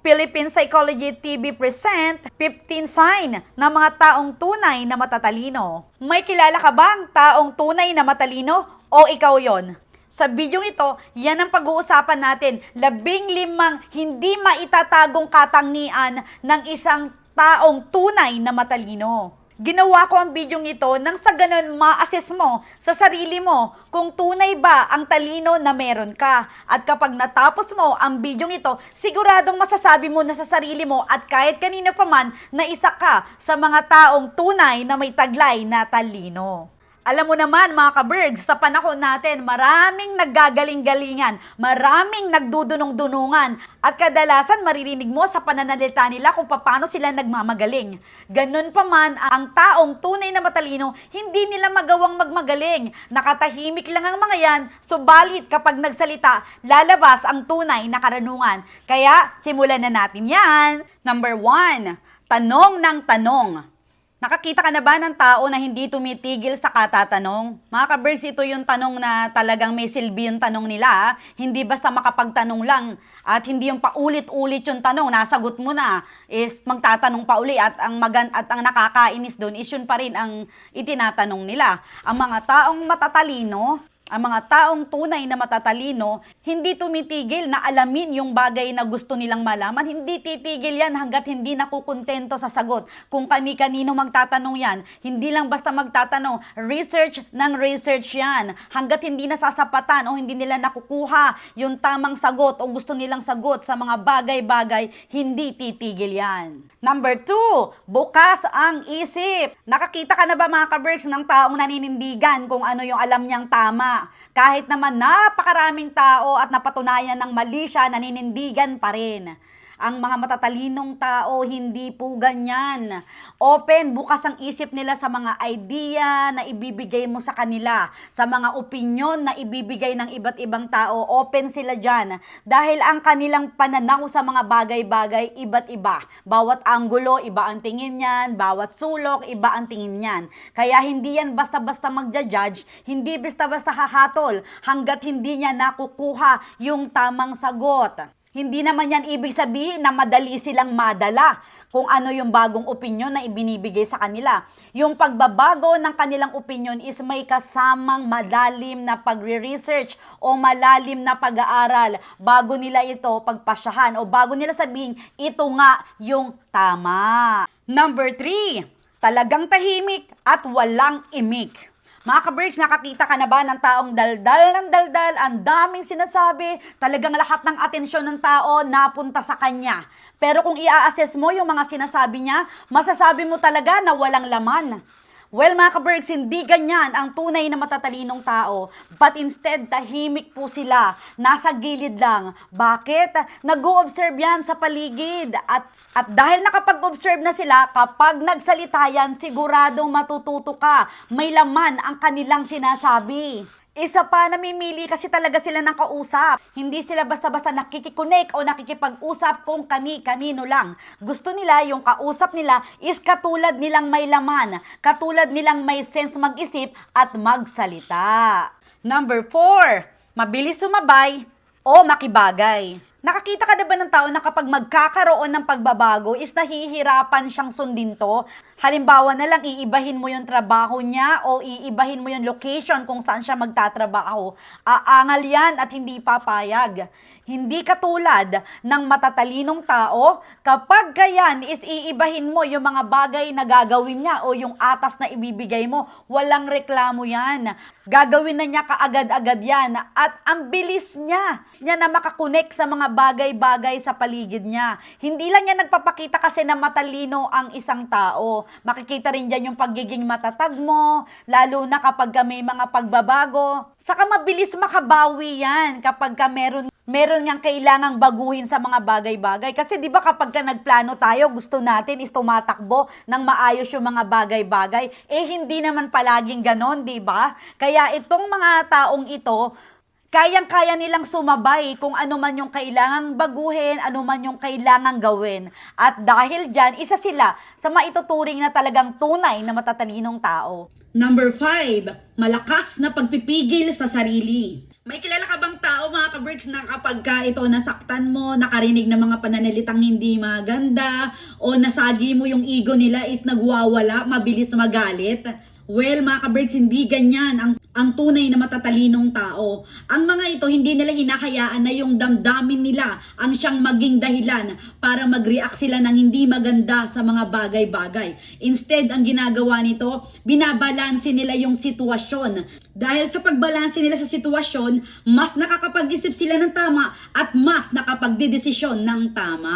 Philippine Psychology TV present 15 sign ng mga taong tunay na matatalino. May kilala ka bang taong tunay na matalino o ikaw yon? Sa bidyong ito, yan ang pag-uusapan natin. Labing limang hindi maitatagong katangian ng isang taong tunay na matalino. Ginawa ko ang bidyong ito nang sa ganun ma-assess mo sa sarili mo kung tunay ba ang talino na meron ka. At kapag natapos mo ang bidyong ito, siguradong masasabi mo na sa sarili mo at kahit kanino pa man na isa ka sa mga taong tunay na may taglay na talino. Alam mo naman mga kabergs, sa panahon natin, maraming naggagaling-galingan, maraming nagdudunong-dunungan, at kadalasan maririnig mo sa pananalita nila kung paano sila nagmamagaling. Ganun pa man, ang taong tunay na matalino, hindi nila magawang magmagaling. Nakatahimik lang ang mga yan, subalit kapag nagsalita, lalabas ang tunay na karanungan. Kaya, simulan na natin yan. Number one, tanong ng tanong. Nakakita ka na ba ng tao na hindi tumitigil sa katatanong? Mga kabers, ito yung tanong na talagang may silbi yung tanong nila. ah. Hindi basta makapagtanong lang at hindi yung paulit-ulit yung tanong, nasagot mo na is magtatanong pa uli at ang magan at ang nakakainis doon is yun pa rin ang itinatanong nila. Ang mga taong matatalino, ang mga taong tunay na matatalino, hindi tumitigil na alamin yung bagay na gusto nilang malaman. Hindi titigil yan hanggat hindi nakukontento sa sagot. Kung kani-kanino magtatanong yan, hindi lang basta magtatanong, research ng research yan. Hanggat hindi nasasapatan o hindi nila nakukuha yung tamang sagot o gusto nilang sagot sa mga bagay-bagay, hindi titigil yan. Number two, bukas ang isip. Nakakita ka na ba mga kaberks ng taong naninindigan kung ano yung alam niyang tama? Kahit naman napakaraming tao at napatunayan ng mali siya, naninindigan pa rin. Ang mga matatalinong tao, hindi po ganyan. Open, bukas ang isip nila sa mga idea na ibibigay mo sa kanila, sa mga opinion na ibibigay ng iba't ibang tao. Open sila dyan. Dahil ang kanilang pananaw sa mga bagay-bagay, iba't iba. Bawat anggulo, iba ang tingin niyan. Bawat sulok, iba ang tingin niyan. Kaya hindi yan basta-basta magja-judge, hindi basta-basta hahatol hanggat hindi niya nakukuha yung tamang sagot. Hindi naman yan ibig sabihin na madali silang madala kung ano yung bagong opinion na ibinibigay sa kanila. Yung pagbabago ng kanilang opinion is may kasamang malalim na pagre-research o malalim na pag-aaral bago nila ito pagpasyahan o bago nila sabihin ito nga yung tama. Number three, talagang tahimik at walang imik. Mga ka-Berks, nakakita ka na ba ng taong daldal ng daldal, ang daming sinasabi, talagang lahat ng atensyon ng tao napunta sa kanya. Pero kung i-assess mo yung mga sinasabi niya, masasabi mo talaga na walang laman. Well, mga ka-Berks, hindi ganyan ang tunay na matatalinong tao. But instead, tahimik po sila. Nasa gilid lang. Bakit? Nag-o-observe yan sa paligid. At, at dahil nakapag-observe na sila, kapag nagsalita yan, siguradong matututo ka. May laman ang kanilang sinasabi. Isa pa, namimili kasi talaga sila ng kausap. Hindi sila basta-basta nakikikonek o nakikipag-usap kung kani-kanino lang. Gusto nila yung kausap nila is katulad nilang may laman, katulad nilang may sense mag-isip at magsalita. Number four, mabilis sumabay o makibagay. Nakakita ka na ba ng tao na kapag magkakaroon ng pagbabago is nahihirapan siyang sundin to? Halimbawa na lang, iibahin mo yung trabaho niya o iibahin mo yung location kung saan siya magtatrabaho. Aangal yan at hindi papayag. Hindi katulad ng matatalinong tao, kapag gayan is iibahin mo yung mga bagay na gagawin niya o yung atas na ibibigay mo, walang reklamo yan. Gagawin na niya kaagad-agad yan at ang bilis niya. Niya na makakonek sa mga bagay-bagay sa paligid niya. Hindi lang niya nagpapakita kasi na matalino ang isang tao. Makikita rin dyan yung pagiging matatag mo, lalo na kapag ka may mga pagbabago. Saka mabilis makabawi yan kapag ka meron meron niyang kailangang baguhin sa mga bagay-bagay. Kasi di ba kapag ka nagplano tayo, gusto natin is tumatakbo ng maayos yung mga bagay-bagay. Eh hindi naman palaging ganon, di ba? Kaya itong mga taong ito, kayang-kaya nilang sumabay kung ano man yung kailangang baguhin, ano man yung kailangang gawin. At dahil dyan, isa sila sa maituturing na talagang tunay na matatalinong tao. Number five, malakas na pagpipigil sa sarili. May kilala ka bang tao mga ka-Berks na kapag ka ito nasaktan mo, nakarinig ng mga pananalitang hindi maganda, o nasagi mo yung ego nila is nagwawala, mabilis magalit? Well, mga ka-Berks, hindi ganyan ang, ang tunay na matatalinong tao. Ang mga ito, hindi nila hinahayaan na yung damdamin nila ang siyang maging dahilan para mag-react sila ng hindi maganda sa mga bagay-bagay. Instead, ang ginagawa nito, binabalanse nila yung sitwasyon. Dahil sa pagbalanse nila sa sitwasyon, mas nakakapag-isip sila ng tama at mas nakapagdidesisyon ng tama.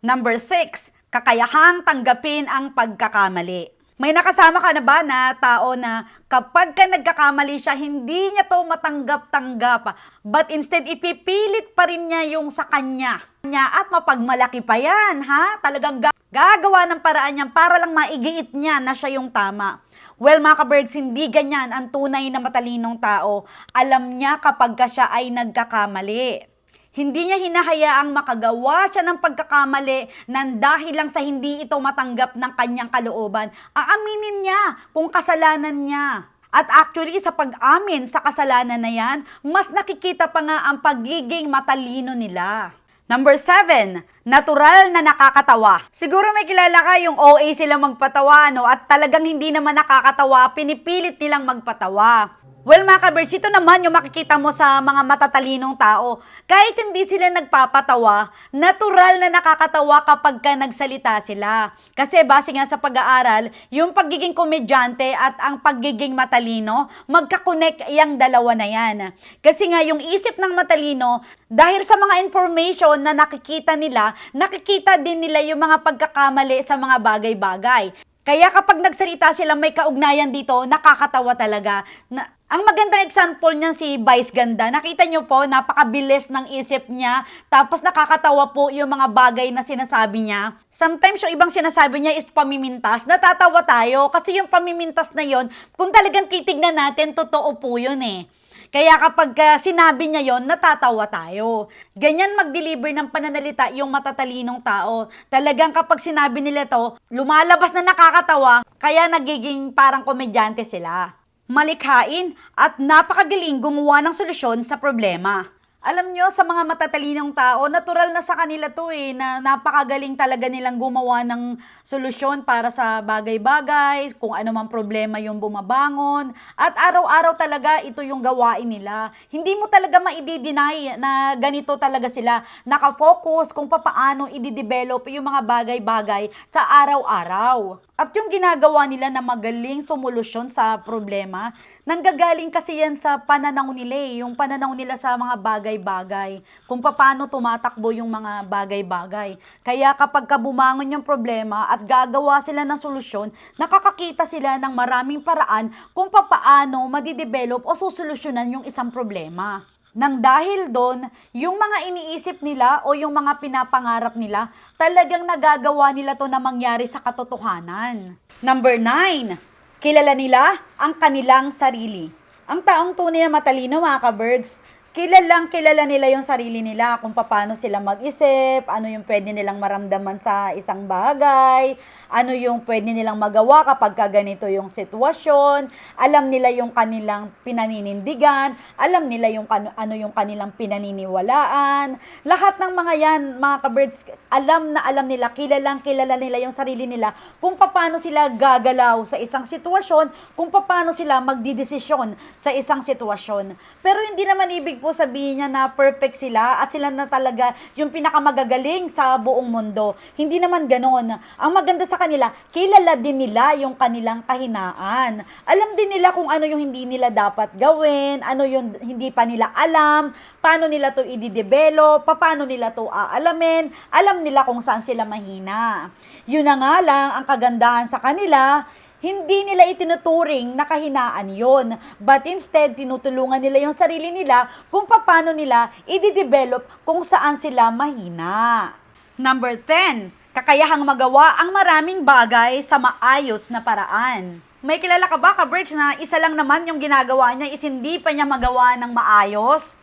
Number 6, kakayahang tanggapin ang pagkakamali. May nakasama ka na ba na tao na kapag ka nagkakamali siya, hindi niya to matanggap-tanggap. But instead, ipipilit pa rin niya yung sa kanya. Niya at mapagmalaki pa yan, ha? Talagang ga- gagawa ng paraan niyan para lang maigiit niya na siya yung tama. Well, mga ka-birds, hindi ganyan ang tunay na matalinong tao. Alam niya kapag ka siya ay nagkakamali. Hindi niya hinahayaang makagawa siya ng pagkakamali nang dahil lang sa hindi ito matanggap ng kanyang kalooban. Aaminin niya kung kasalanan niya. At actually, sa pag-amin sa kasalanan na yan, mas nakikita pa nga ang pagiging matalino nila. Number 7, natural na nakakatawa. Siguro may kilala ka yung OA sila magpatawa, no? At talagang hindi naman nakakatawa, pinipilit nilang magpatawa. Well, mga kabirds, ito naman yung makikita mo sa mga matatalinong tao. Kahit hindi sila nagpapatawa, natural na nakakatawa kapag ka nagsalita sila. Kasi base nga sa pag-aaral, yung pagiging komedyante at ang pagiging matalino, magkakonek yung dalawa na yan. Kasi nga yung isip ng matalino, dahil sa mga information na nakikita nila, nakikita din nila yung mga pagkakamali sa mga bagay-bagay. Kaya kapag nagsalita sila may kaugnayan dito, nakakatawa talaga. Na, ang magandang example niyan si Vice Ganda. Nakita niyo po, napakabilis ng isip niya. Tapos nakakatawa po yung mga bagay na sinasabi niya. Sometimes yung ibang sinasabi niya is pamimintas. Natatawa tayo kasi yung pamimintas na yon, kung talagang titignan natin, totoo po yun eh. Kaya kapag sinabi niya yon, natatawa tayo. Ganyan mag-deliver ng pananalita yung matatalinong tao. Talagang kapag sinabi nila to, lumalabas na nakakatawa, kaya nagiging parang komedyante sila. Malikhain at napakagaling gumawa ng solusyon sa problema. Alam nyo, sa mga matatalinong tao, natural na sa kanila to eh, na napakagaling talaga nilang gumawa ng solusyon para sa bagay-bagay, kung ano man problema yung bumabangon, at araw-araw talaga ito yung gawain nila. Hindi mo talaga maidi-deny na ganito talaga sila, nakafocus kung papaano i-develop yung mga bagay-bagay sa araw-araw. At yung ginagawa nila na magaling solusyon sa problema, nanggagaling kasi yan sa pananaw nila eh, yung pananaw nila sa mga bagay-bagay, kung paano tumatakbo yung mga bagay-bagay. Kaya kapag kabumangon yung problema at gagawa sila ng solusyon, nakakakita sila ng maraming paraan kung paano madidevelop o susolusyonan yung isang problema. Nang dahil doon, yung mga iniisip nila o yung mga pinapangarap nila, talagang nagagawa nila to na mangyari sa katotohanan. Number 9, kilala nila ang kanilang sarili. Ang taong tunay na matalino mga ka-birds, kilalang kilala nila yung sarili nila, kung paano sila mag-isip, ano yung pwede nilang maramdaman sa isang bagay, ano yung pwede nilang magawa kapag ganito yung sitwasyon, alam nila yung kanilang pinaninindigan, alam nila yung kan- ano yung kanilang pinaniniwalaan. Lahat ng mga yan, mga kabirds, alam na alam nila, kilalang kilala nila yung sarili nila, kung paano sila gagalaw sa isang sitwasyon, kung paano sila magdidesisyon sa isang sitwasyon. Pero hindi naman ibig po sabihin niya na perfect sila at sila na talaga yung pinakamagagaling sa buong mundo. Hindi naman ganoon. Ang maganda sa kanila, kilala din nila yung kanilang kahinaan. Alam din nila kung ano yung hindi nila dapat gawin, ano yung hindi pa nila alam, paano nila to i-develop, paano nila to aalamin, alam nila kung saan sila mahina. Yun na nga lang, ang kagandahan sa kanila, hindi nila itinuturing na kahinaan yon. But instead, tinutulungan nila yung sarili nila kung paano nila i-develop kung saan sila mahina. Number 10, kakayahang magawa ang maraming bagay sa maayos na paraan. May kilala ka ba, ka-Birds, na isa lang naman yung ginagawa niya is hindi pa niya magawa ng maayos?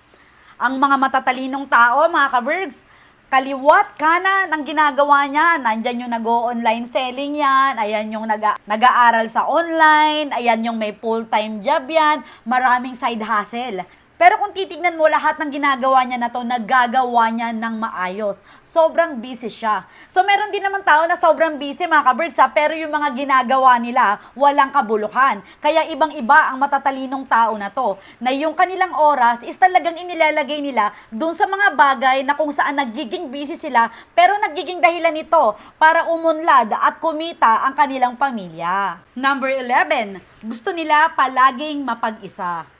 Ang mga matatalinong tao, mga ka-Birds, kaliwat kanan ang ginagawa niya. Nandyan yung nag-online selling yan, ayan yung nag- nag-aaral sa online, ayan yung may full-time job yan, maraming side hustle. Pero kung titignan mo lahat ng ginagawa niya na to, nagagawa niya ng maayos. Sobrang busy siya. So meron din naman tao na sobrang busy mga kabirds ha, pero yung mga ginagawa nila, walang kabuluhan. Kaya ibang-iba ang matatalinong tao na to, na yung kanilang oras is talagang inilalagay nila dun sa mga bagay na kung saan nagiging busy sila, pero nagiging dahilan nito para umunlad at kumita ang kanilang pamilya. Number 11, gusto nila palaging mapag-isa.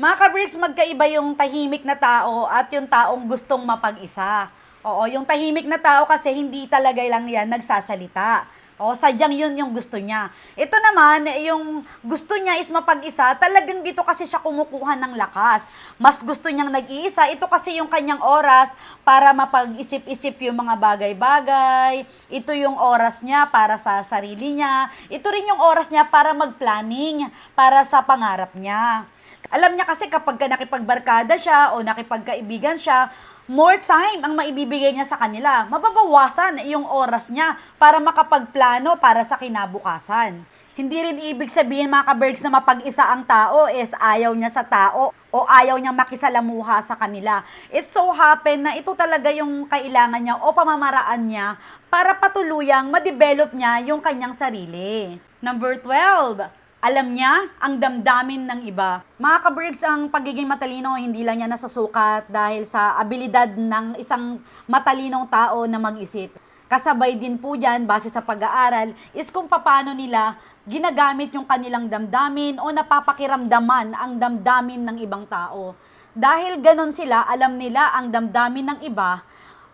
Mga ka-Bricks, magkaiba yung tahimik na tao at yung taong gustong mapag-isa. Oo, yung tahimik na tao kasi hindi talaga lang yan nagsasalita. O, sadyang yun yung gusto niya. Ito naman, yung gusto niya is mapag-isa, talagang dito kasi siya kumukuha ng lakas. Mas gusto niyang nag-iisa. Ito kasi yung kanyang oras para mapag-isip-isip yung mga bagay-bagay. Ito yung oras niya para sa sarili niya. Ito rin yung oras niya para mag-planning, para sa pangarap niya. Alam niya kasi kapag ka nakipagbarkada siya o nakipagkaibigan siya, more time ang maibibigay niya sa kanila. Mababawasan yung oras niya para makapagplano para sa kinabukasan. Hindi rin ibig sabihin mga ka-Bergs na mapag-isa ang tao is ayaw niya sa tao o ayaw niya makisalamuha sa kanila. It so happen na ito talaga yung kailangan niya o pamamaraan niya para patuluyang ma-develop niya yung kanyang sarili. Number 12, alam niya ang damdamin ng iba. Mga kabergs, ang pagiging matalino, hindi lang niya nasusukat dahil sa abilidad ng isang matalinong tao na mag-isip. Kasabay din po dyan, base sa pag-aaral, is kung paano nila ginagamit yung kanilang damdamin o napapakiramdaman ang damdamin ng ibang tao. Dahil ganon sila, alam nila ang damdamin ng iba,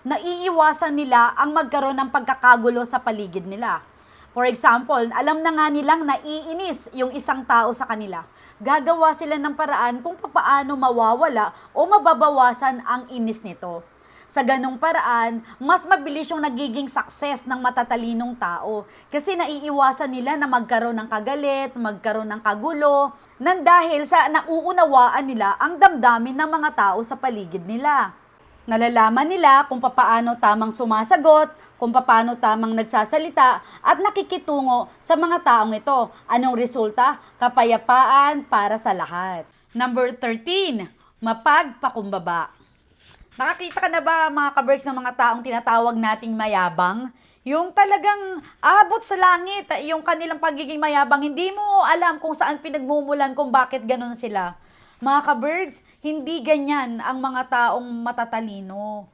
naiiwasan nila ang magkaroon ng pagkakagulo sa paligid nila. For example, alam na nga nilang naiinis yung isang tao sa kanila. Gagawa sila ng paraan kung papaano mawawala o mababawasan ang inis nito. Sa ganong paraan, mas mabilis yung nagiging success ng matatalinong tao kasi naiiwasan nila na magkaroon ng kagalit, magkaroon ng kagulo, nang dahil sa nauunawaan nila ang damdamin ng mga tao sa paligid nila. Nalalaman nila kung papaano tamang sumasagot, kung papaano tamang nagsasalita at nakikitungo sa mga taong ito. Anong resulta? Kapayapaan para sa lahat. Number 13, mapagpakumbaba. Nakakita ka na ba mga kabers ng mga taong tinatawag nating mayabang? Yung talagang abot sa langit, yung kanilang pagiging mayabang, hindi mo alam kung saan pinagmumulan kung bakit ganun sila. Mga ka-birds, hindi ganyan ang mga taong matatalino.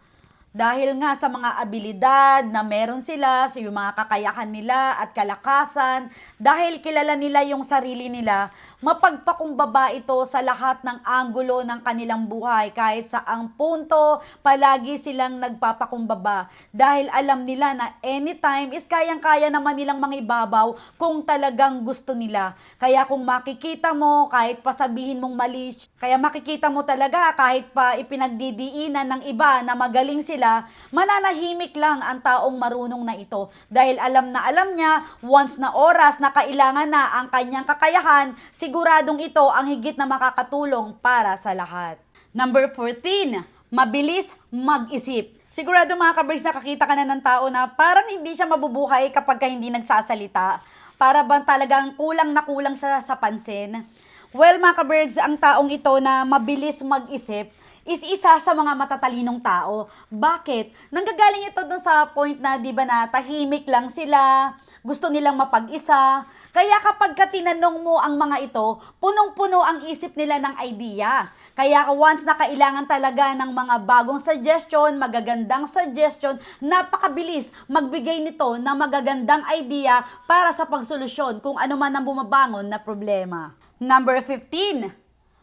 Dahil nga sa mga abilidad na meron sila, sa yung mga kakayahan nila at kalakasan, dahil kilala nila yung sarili nila, mapagpakumbaba ito sa lahat ng anggulo ng kanilang buhay. Kahit sa ang punto, palagi silang nagpapakumbaba. Dahil alam nila na anytime is kayang-kaya naman nilang mangibabaw kung talagang gusto nila. Kaya kung makikita mo, kahit pa sabihin mong mali, kaya makikita mo talaga kahit pa ipinagdidiinan ng iba na magaling sila, sila, mananahimik lang ang taong marunong na ito. Dahil alam na alam niya, once na oras na kailangan na ang kanyang kakayahan, siguradong ito ang higit na makakatulong para sa lahat. Number 14, mabilis mag-isip. Sigurado mga kabers, nakakita ka na ng tao na parang hindi siya mabubuhay kapag ka hindi nagsasalita. Para bang talagang kulang na kulang siya sa pansin. Well, mga kabergs, ang taong ito na mabilis mag-isip, is isa sa mga matatalinong tao. Bakit? Nanggagaling ito dun sa point na, di ba na, tahimik lang sila, gusto nilang mapag-isa. Kaya kapag ka tinanong mo ang mga ito, punong-puno ang isip nila ng idea. Kaya once na kailangan talaga ng mga bagong suggestion, magagandang suggestion, napakabilis magbigay nito na magagandang idea para sa pagsolusyon kung ano man ang bumabangon na problema. Number 15,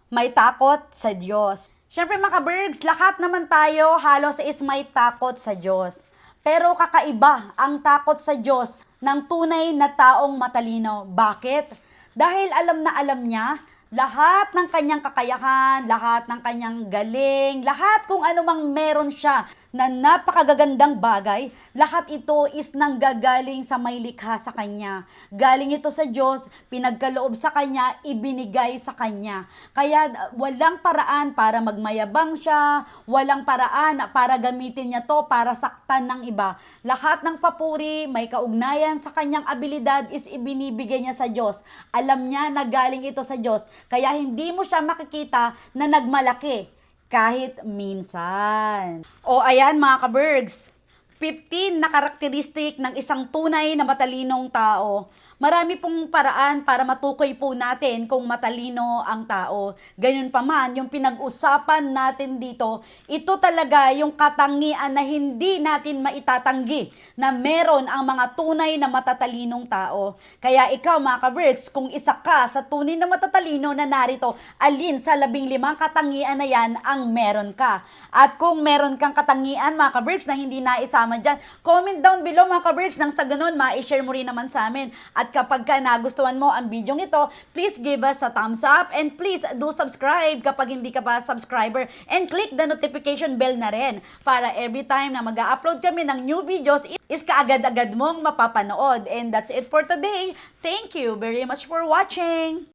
may takot sa Diyos. Siyempre mga birds, lahat naman tayo halos is may takot sa Diyos. Pero kakaiba ang takot sa Diyos ng tunay na taong matalino. Bakit? Dahil alam na alam niya lahat ng kanyang kakayahan, lahat ng kanyang galing, lahat kung ano mang meron siya na napakagagandang bagay, lahat ito is nanggagaling sa may likha sa kanya. Galing ito sa Diyos, pinagkaloob sa kanya, ibinigay sa kanya. Kaya walang paraan para magmayabang siya, walang paraan para gamitin niya to para saktan ng iba. Lahat ng papuri, may kaugnayan sa kanyang abilidad is ibinibigay niya sa Diyos. Alam niya na galing ito sa Diyos Kaya hindi mo siya makikita na nagmalaki kahit minsan. O ayan mga kabergs, 15 na karakteristik ng isang tunay na matalinong tao. Marami pong paraan para matukoy po natin kung matalino ang tao. Ganyan pa man, yung pinag-usapan natin dito, ito talaga yung katangian na hindi natin maitatanggi na meron ang mga tunay na matatalinong tao. Kaya ikaw mga kaberks, kung isa ka sa tunay na matatalino na narito, alin sa labing limang katangian na yan ang meron ka. At kung meron kang katangian mga kaberks na hindi naisama dyan, comment down below mga kaberks nang sa ganun, ma-share mo rin naman sa amin. At kapag ka nagustuhan mo ang video ito, please give us a thumbs up and please do subscribe kapag hindi ka pa subscriber and click the notification bell na rin para every time na mag-upload kami ng new videos is kaagad-agad mong mapapanood. And that's it for today. Thank you very much for watching!